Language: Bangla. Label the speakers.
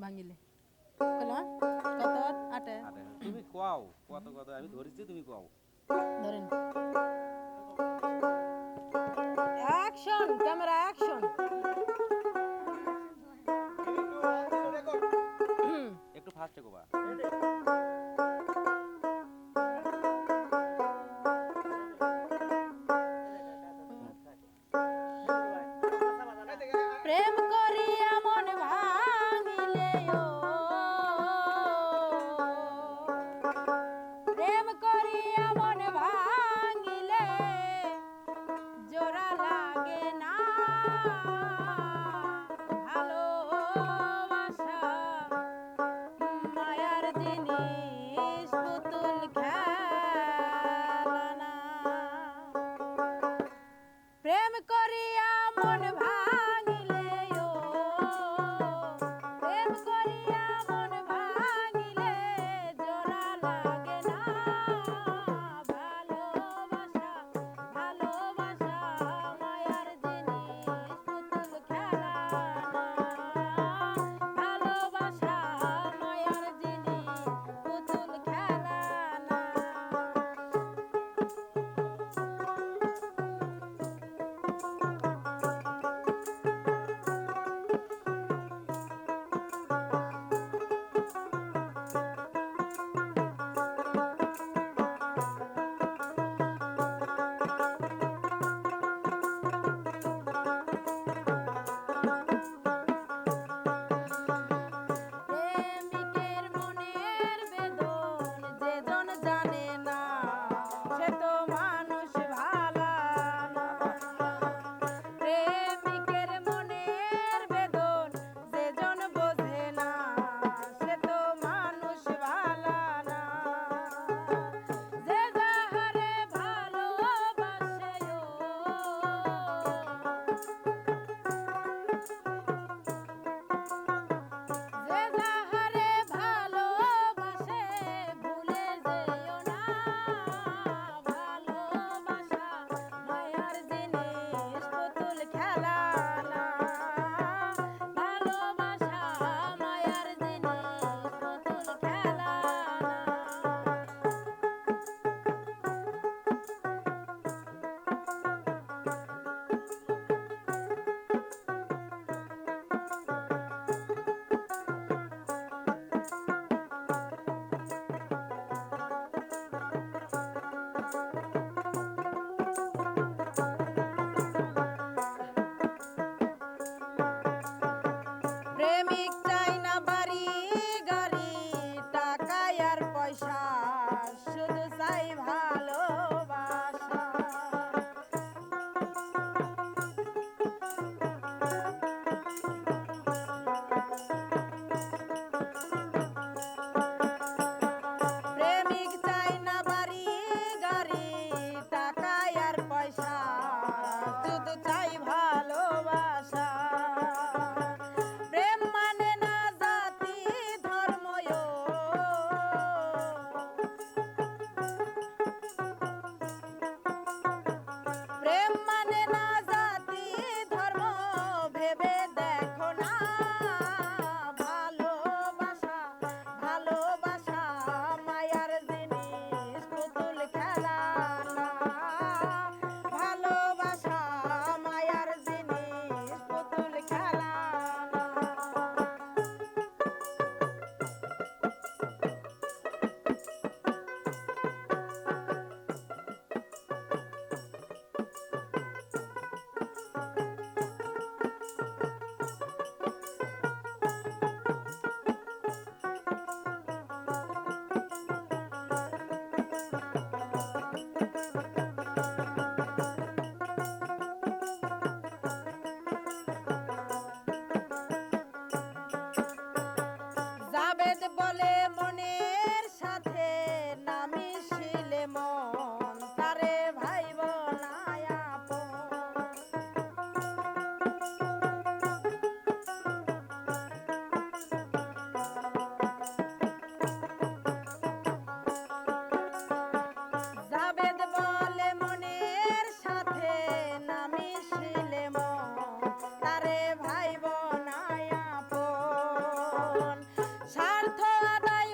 Speaker 1: ভাঙিলে।
Speaker 2: হ্যাঁ, তুমি কোয়াও।
Speaker 1: ধরেন। Action camera action. Bye. স্বার্থ আদায়